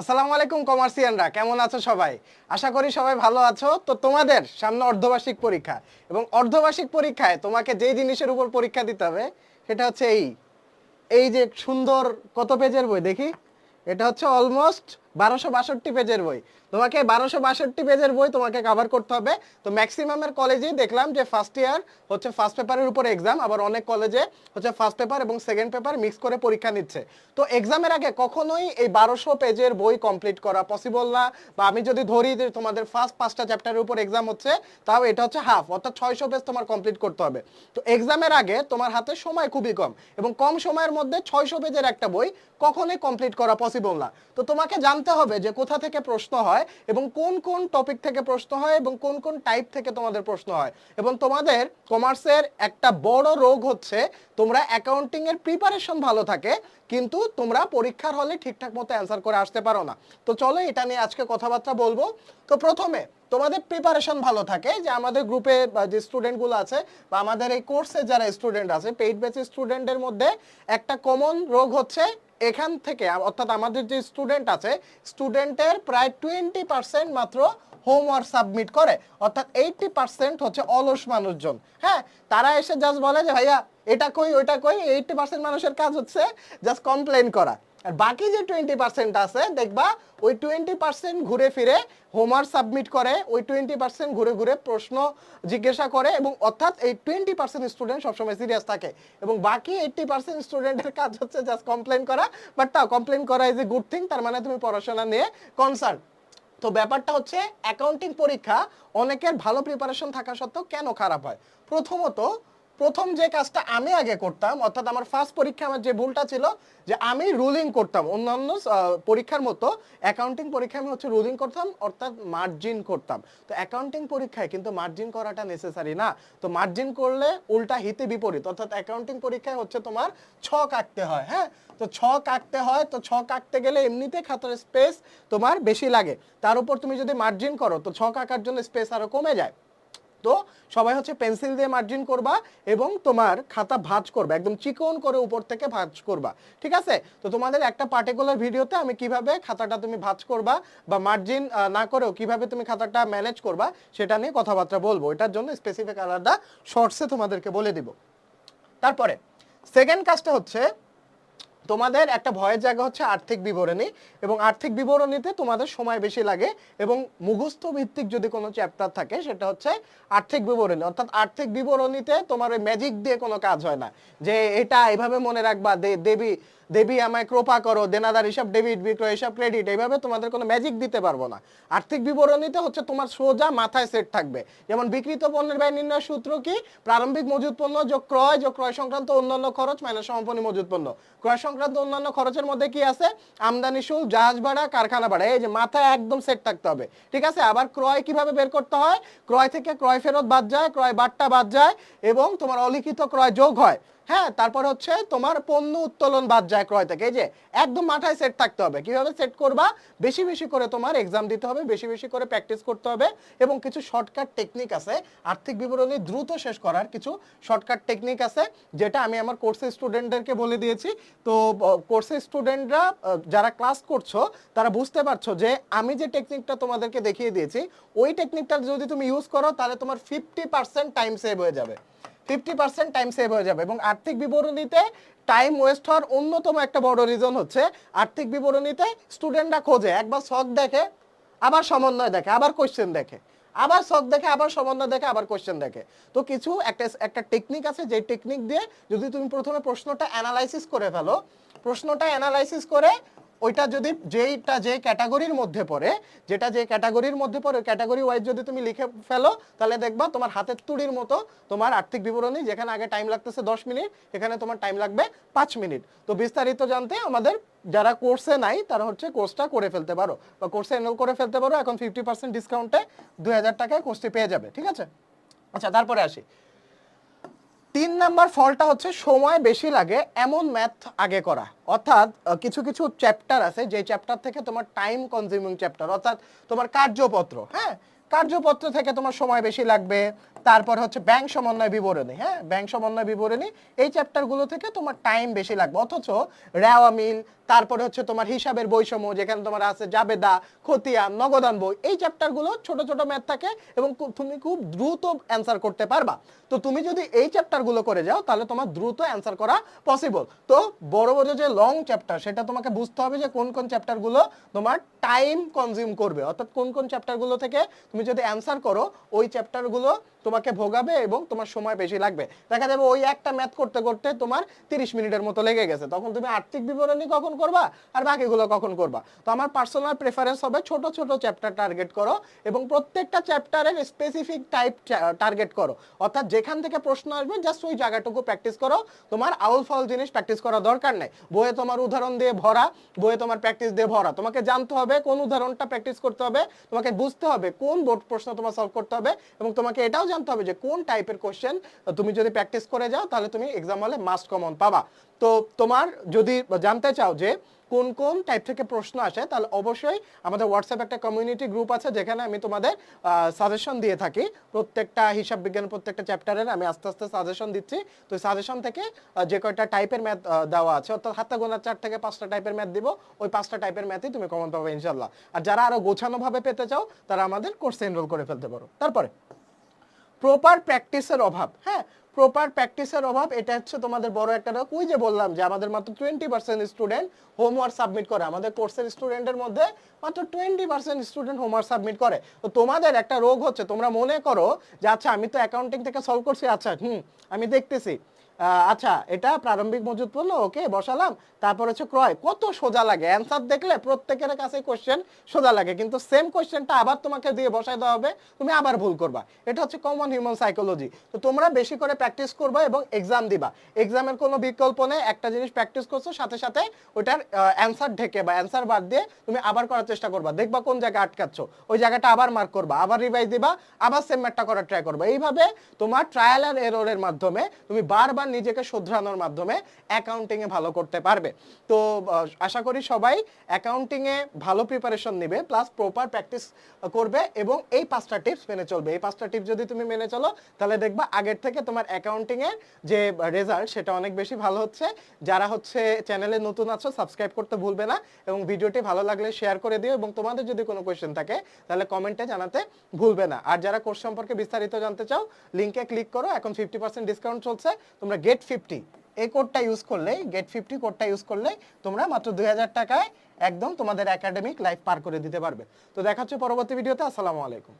আসসালামু আলাইকুম কমার্সিয়ানরা কেমন আছো সবাই? আশা করি সবাই ভালো আছো। তো তোমাদের সামনে অর্ধবার্ষিক পরীক্ষা এবং অর্ধবার্ষিক পরীক্ষায় তোমাকে যেই জিনিসের উপর পরীক্ষা দিতে হবে, সেটা হচ্ছে এই। এই যে সুন্দর কত পেজের বই দেখি? এটা হচ্ছে অলমোস্ট বারোশো বাষট্টি পেজের বই। তোমাকে বারোশো বাষট্টি পেজের বই তোমাকে কভার করতে হবে। তো ম্যাক্সিমামের কলেজেই দেখলাম যে ফার্স্ট ইয়ার হচ্ছে ফার্স্ট পেপারের উপর এক্সাম আবার অনেক কলেজে হচ্ছে ফার্স্ট পেপার এবং সেকেন্ড পেপার মিক্স করে পরীক্ষা নিচ্ছে। তো এক্সামের আগে কখনোই এই বারোশো পেজের বই কমপ্লিট করা পসিবল না, বা আমি যদি ধরি যে তোমাদের ফার্স্ট পাঁচটা চ্যাপ্টারের উপর এক্সাম হচ্ছে, তাও এটা হচ্ছে হাফ অর্থাৎ ছয়শো পেজ তোমার কমপ্লিট করতে হবে। তো এক্সামের আগে তোমার হাতে সময় খুবই কম, এবং কম সময়ের মধ্যে ছয়শো পেজের একটা বই কখনোই কমপ্লিট করা পসিবল না। তো তোমাকে জানতে হবে যে কোথা থেকে প্রশ্ন হয় এবং কোন কোন টপিক থেকে প্রশ্ন হয় এবং কোন কোন টাইপ থেকে তোমাদের প্রশ্ন হয়। এবং তোমাদের কমার্সের একটা বড় রোগ হচ্ছে, তোমরা অ্যাকাউন্টিং এর প্রিপারেশন ভালো থাকে, কিন্তু তোমরা পরীক্ষার হলে ঠিকঠাক মতো অ্যান্সার করে আসতে পারো না। তো চলো এটা নিয়ে আজকে কথাবার্তা বলব। তো প্রথমে, তোমাদের প্রিপারেশন ভালো থাকে, যে আমাদের গ্রুপে যে স্টুডেন্টগুলো আছে বা আমাদের এই কোর্সে যারা স্টুডেন্ট আছে পেইড বেসিস স্টুডেন্টের মধ্যে একটা কমন রোগ হচ্ছে এখান থেকে, অর্থাৎ আমাদের যে স্টুডেন্ট আছে স্টুডেন্টের প্রায় টোয়েন্টি পার্সেন্ট মাত্র হোমওয়ার্ক সাবমিট করে। অর্থাৎ এইটটি পার্সেন্ট হচ্ছে অলস মানুষজন। হ্যাঁ তারা এসে জাস্ট বলে যে, ভাইয়া, এটা কই, ওইটা কই? এইটটি পার্সেন্ট মানুষের কাজ হচ্ছে জাস্ট কমপ্লেন করা। আর বাকি যে টোয়েন্টি পার্সেন্ট আছে, দেখবা, ওই টোয়েন্টি পার্সেন্ট ঘুরে ফিরে হোমওয়ার্ক সাবমিট করে, ওই টোয়েন্টি পার্সেন্ট ঘুরে ঘুরে প্রশ্ন জিজ্ঞাসা করে এবং অর্থাৎ এই টোয়েন্টি পার্সেন্ট স্টুডেন্ট সবসময় সিরিয়াস থাকে এবং বাকি এইটটি পার্সেন্ট স্টুডেন্টের কাজ হচ্ছে জাস্ট কমপ্লেন করা বাট তাও কমপ্লেন করা ইজ এ গুড থিং তার মানে তুমি পড়াশোনা নিয়ে কনসার্ন তো ব্যাপারটা হচ্ছে অ্যাকাউন্টিং পরীক্ষা অনেকের ভালো প্রিপারেশন থাকা সত্ত্বেও কেন খারাপ হয়? প্রথমত প্রথম যে কাজটা আমি আগে করতাম, অর্থাৎ আমার ফার্স্ট পরীক্ষা আমার যে ভুলটা ছিল, যে আমি রুলিং করতাম, অন্যান্য পরীক্ষার মতো অ্যাকাউন্টিং পরীক্ষায় আমি হচ্ছে রুলিং করতাম, অর্থাৎ মার্জিন করতাম। তো অ্যাকাউন্টিং পরীক্ষায় কিন্তু মার্জিন করাটা নেসেসারি না। তো মার্জিন করলে উল্টা হিতে বিপরীত, অর্থাৎ অ্যাকাউন্টিং পরীক্ষায় হচ্ছে তোমার ছক আঁকতে হয় হ্যাঁ? তো ছক আঁকতে হয়, তো ছক আঁকতে গেলে এমনিতে খাতার স্পেস তোমার বেশি লাগে। তার উপর তুমি যদি মার্জিন করো, তো ছক আঁকার জন্য স্পেস আরও কমে যায়। তো সবাই হচ্ছে পেন্সিল দিয়ে মার্জিন করবা এবং তোমার খাতা ভাঁজ করবে, একদম চিকন করে উপর থেকে ভাঁজ করবা, ঠিক আছে? তো তোমাদের একটা পার্টিকুলার ভিডিওতে আমি কীভাবে খাতাটা তুমি ভাঁজ করবা বা মার্জিন না করেও কীভাবে তুমি খাতাটা ম্যানেজ করবা সেটা নিয়ে কথাবার্তা বলব। এটার জন্য স্পেসিফিক আলাদা শর্টসে তোমাদেরকে বলে দিব। তারপরে সেকেন্ড কাজটা হচ্ছে তোমাদের একটা ভয়ের জায়গা হচ্ছে আর্থিক বিবরণী এবং আর্থিক বিবরণীতে তোমাদের সময় বেশি লাগে এবং মুখস্থ ভিত্তিক যদি কোনো চ্যাপ্টার থাকে, সেটা হচ্ছে আর্থিক বিবরণী। অর্থাৎ আর্থিক বিবরণীতে তোমার ওই ম্যাজিক দিয়ে কোনো কাজ হয় না। যে এটা এভাবে মনে রাখবা দেবী দেবী আমায় কৃপা করো, দেনাদার হিসাব, ডেবিট, বিক্রয় হিসাব ক্রেডিট এইভাবে তোমাদের কোনো ম্যাজিক দিতে পারব না। আর্থিক বিবরণীতে হচ্ছে তোমার সোজা মাথায় সেট থাকবে। যেমন বিক্রিত পণ্যের ব্যয় নির্ণয় সূত্র কি? প্রারম্ভিক মজুত পণ্য যোগ ক্রয় যোগ ক্রয় সংক্রান্ত অন্যান্য খরচ মাইনাস সমাপনী মজুত পণ্য। ক্রয় সংক্রান্ত অন্যান্য খরচের মধ্যে কি আছে? আমদানি শুল্ক, জাহাজ ভাড়া, কারখানা ভাড়া, এই যে মাথায় একদম সেট থাকতে হবে। ঠিক আছে? আবার ক্রয় কীভাবে বের করতে হয়? ক্রয় থেকে ক্রয় ফেরত বাদ যায়, ক্রয় বাট্টা বাদ যায় এবং তোমার অলিখিত ক্রয় যোগ হয়। হ্যাঁ তারপর হচ্ছে তোমার পণ্য উত্তোলন বাদ যায় ক্রয় থেকে। এই যে, একদম মাথায় সেট থাকতে হবে। কীভাবে সেট করবা? বেশি বেশি করে তোমার এক্সাম দিতে হবে, বেশি বেশি করে প্র্যাকটিস করতে হবে এবং কিছু শর্টকাট টেকনিক আছে। আর্থিক বিবরণী দ্রুত শেষ করার কিছু শর্টকাট টেকনিক আছে, যেটা আমি আমার কোর্সের স্টুডেন্টদেরকে বলে দিয়েছি। তো কোর্সের স্টুডেন্টরা যারা ক্লাস করছ, তারা বুঝতে পারছ যে, আমি যে টেকনিকটা তোমাদেরকে দেখিয়ে দিয়েছি, ওই টেকনিকটা যদি তুমি ইউজ করো, তাহলে তোমার ফিফটি পার্সেন্ট টাইম সেভ হয়ে যাবে। ফিফটি পার্সেন্ট টাইম সেভ হয়ে যাবে এবং আর্থিক বিবরণীতে টাইম ওয়েস্ট হওয়ার অন্যতম একটা বড় রিজন হচ্ছে আর্থিক বিবরণীতে স্টুডেন্টরা খোঁজে। একবার শখ দেখে, আবার সমন্বয় দেখে, আবার কোশ্চেন দেখে। আবার শখ দেখে, আবার সমন্বয় দেখে, আবার কোয়েশ্চেন দেখে। তো কিছু একটা একটা টেকনিক আছে যে টেকনিক দিয়ে যদি তুমি প্রথমে প্রশ্নটা অ্যানালাইসিস করে ফেলো, প্রশ্নটা অ্যানালাইসিস করে ওইটা যদি যেইটা যে ক্যাটাগরির মধ্যে পড়ে, যেটা যে ক্যাটাগরির মধ্যে পড়ে, ক্যাটাগরি ওয়াইজ যদি তুমি লিখে ফেলো, তাহলে দেখবা তোমার হাতের তুড়ির মতো তোমার আর্থিক বিবরণী, যেখানে আগে টাইম লাগতেছে দশ মিনিট, এখানে তোমার টাইম লাগবে পাঁচ মিনিট। তো বিস্তারিত জানতে আমাদের যারা কোর্সে নাই, তারা হচ্ছে কোর্সটা করে ফেলতে পারো। বা কোর্সে এনরোল করে ফেলতে পারো, এখন ফিফটি পার্সেন্ট ডিসকাউন্টে দুই হাজার টাকায় কোর্সটি পেয়ে যাবে, ঠিক আছে? আচ্ছা তারপরে আসি। তিন নাম্বার ফলটা হচ্ছে সময় বেশি লাগে, এমন ম্যাথ আগে করা। অর্থাৎ কিছু কিছু চ্যাপ্টার আছে, যে চ্যাপ্টার থেকে তোমার টাইম কনজিউমিং চ্যাপ্টার অর্থাৎ তোমার কার্যপত্র হ্যাঁ? কার্যপত্র থেকে তোমার সময় বেশি লাগবে তারপর হচ্ছে ব্যাংক সমন্বয় বিবরণী হ্যাঁ? ব্যাংক সমন্বয় বিবরণী, এই চ্যাপ্টারগুলো থেকে তোমার টাইম বেশি লাগবে। অথচ রেওয়া মিল তারপরে হচ্ছে তোমার হিসাবের বৈষম্য, যেখানে তোমার আছে জাবেদা, খতিয়ান, নগদান বই, এই চ্যাপ্টারগুলো ছোট ছোট ম্যাথ থাকে এবং তুমি খুব দ্রুত অ্যান্সার করতে পারবা। তো তুমি যদি এই চ্যাপ্টারগুলো করে যাও, তাহলে তোমার দ্রুত অ্যান্সার করা পসিবল তো বড় বড় যে লং চ্যাপ্টার সেটা তোমাকে বুঝতে হবে যে কোন কোন চ্যাপ্টারগুলো তোমার টাইম কনজিউম করবে। অর্থাৎ কোন কোন চ্যাপ্টারগুলো থেকে তুমি যদি অ্যান্সার করো, ওই চ্যাপ্টারগুলো তোমাকে ভোগাবে এবং তোমার সময় বেশি লাগবে। দেখা যাবে ওই একটা ম্যাথ করতে করতে তোমার তিরিশ মিনিটের মতো লেগে গেছে। তখন তুমি আর্থিক বিবরণী কখন করবা আর বাকিগুলো কখন করবা? তো আমার পার্সোনাল প্রেফারেন্স হবে ছোট ছোট চ্যাপ্টার টার্গেট করো এবং প্রত্যেকটা চ্যাপ্টারের স্পেসিফিক টাইপ টার্গেট করো। অর্থাৎ যেখান থেকে প্রশ্ন আসবে জাস্ট ওই জায়গাটুকু প্র্যাকটিস করো। তোমার আউল ফাউল জিনিস প্র্যাকটিস করা দরকার নেই। বইয়ে তোমার উদাহরণ দিয়ে ভরা, বইয়ে তোমার প্র্যাকটিস দিয়ে ভরা। তোমাকে জানতে হবে কোন উদাহরণটা প্র্যাকটিস করতে হবে, তোমাকে বুঝতে হবে কোন বোর্ড প্রশ্ন তোমার সলভ করতে হবে এবং তোমাকে এটাও জানতে হবে যে কোন টাইপের কোশ্চেন তুমি যদি প্র্যাকটিস করে যাও, তাহলে তুমি এক্সাম হলে মাস্ট কমন পাবা। তো তোমার যদি জানতে চাও যে কোন কোন টাইপ থেকে প্রশ্ন আসে, তাহলে অবশ্যই আমাদের হোয়াটসঅ্যাপ একটা কমিউনিটি গ্রুপ আছে, যেখানে আমি তোমাদের সাজেশন দিয়ে থাকি। প্রত্যেকটা হিসাব বিজ্ঞান প্রত্যেকটা চ্যাপ্টারের আমি আস্তে আস্তে সাজেশন দিচ্ছি। তো সাজেশন থেকে যে কয়টা টাইপের ম্যাথ দেওয়া আছে, অর্থাৎ হাতে গোনার চার থেকে পাঁচটা টাইপের ম্যাথ দিব, ওই পাঁচটা টাইপের ম্যাথই তুমি কমন পাবে ইনশাল্লাহ আর যারা আরও গোছানোভাবে পেতে চাও, তারা আমাদের কোর্সে এনরোল করে ফেলতে পারো। তারপরে প্রপার প্র্যাকটিসের অভাব হ্যাঁ? প্রপার প্র্যাকটিসের অভাব, এটা হচ্ছে তোমাদের বড় একটা ওই যে বললাম যে আমাদের মাত্র twenty percent student homework submit করে। আমাদের কোর্সের স্টুডেন্টের মধ্যে মাত্র twenty percent student homework submit করে। তো তোমাদের একটা রোগ হচ্ছে, তোমরা মনে করো যে আচ্ছা আমি তো অ্যাকাউন্টিং থেকে সলভ করছি আচ্ছা হুম, আমি দেখতেছি। আচ্ছা এটা প্রারম্ভিক মজুদ পড়ল ওকে, বসালাম। তারপর হচ্ছে ক্রয়, কত সোজা লাগে? অ্যান্সার দেখলে প্রত্যেকের কাছে কোশ্চেন সোজা লাগে, কিন্তু সেম কোশ্চেনটা আবার তোমাকে দিয়ে বসাই দেওয়া হবে, তুমি আবার ভুল করবা। এটা হচ্ছে কমন হিউম্যান সাইকোলজি তো তোমরা বেশি করে প্র্যাকটিস করবা এবং এক্সাম দিবা। এক্সামের কোনো বিকল্প নেই, একটা জিনিস প্র্যাকটিস করছ, সাথে সাথে ওটার অ্যান্সার ঢেকে বা অ্যান্সার বাদ দিয়ে তুমি আবার করার চেষ্টা করবা। দেখবা কোন জায়গায় আটকাচ্ছ। ওই জায়গাটা আবার মার্ক করবা, আবার রিভাইজ দিবা, আবার সেম ম্যাটটা করার ট্রাই করবা। এইভাবে তোমার ট্রায়াল আর এররের মাধ্যমে তুমি বারবার নিজেকে শোধরানোর মাধ্যমে অ্যাকাউন্টিং এ ভালো করতে পারবে। তো আশা করি সবাই অ্যাকাউন্টিং এ ভালো প্রিপারেশন নেবে প্লাস প্রপার প্র্যাকটিস করবে এবং এই পাঁচটা টিপস মেনে চলবে। এই পাঁচটা টিপস যদি তুমি মেনে চলো, তাহলে দেখবা আগের থেকে তোমার অ্যাকাউন্টিং এর যে রেজাল্ট সেটা অনেক বেশি ভালো হচ্ছে। যারা হচ্ছে চ্যানেলে নতুন আছো সাবস্ক্রাইব করতে ভুলবে না এবং ভিডিওটি ভালো লাগলে শেয়ার করে দিও এবং তোমাদের যদি কোনো কোয়েশ্চেন থাকে, তাহলে কমেন্টে জানাতে ভুলবে না। আর যারা কোর্স সম্পর্কে বিস্তারিত জানতে চাও লিংকে ক্লিক করো, এখন ফিফটি পার্সেন্ট ডিসকাউন্ট চলছে। তোমরা গেট ফিফটি এই কোডটা ইউজ করলেই গেট ফিফটি কোডটা ইউজ করলেই তোমরা মাত্র দুই হাজার টাকায় একদম তোমাদের একাডেমিক লাইফ পার করে দিতে পারবে। তো দেখা পরবর্তী ভিডিওতে আসসালামু আলাইকুম।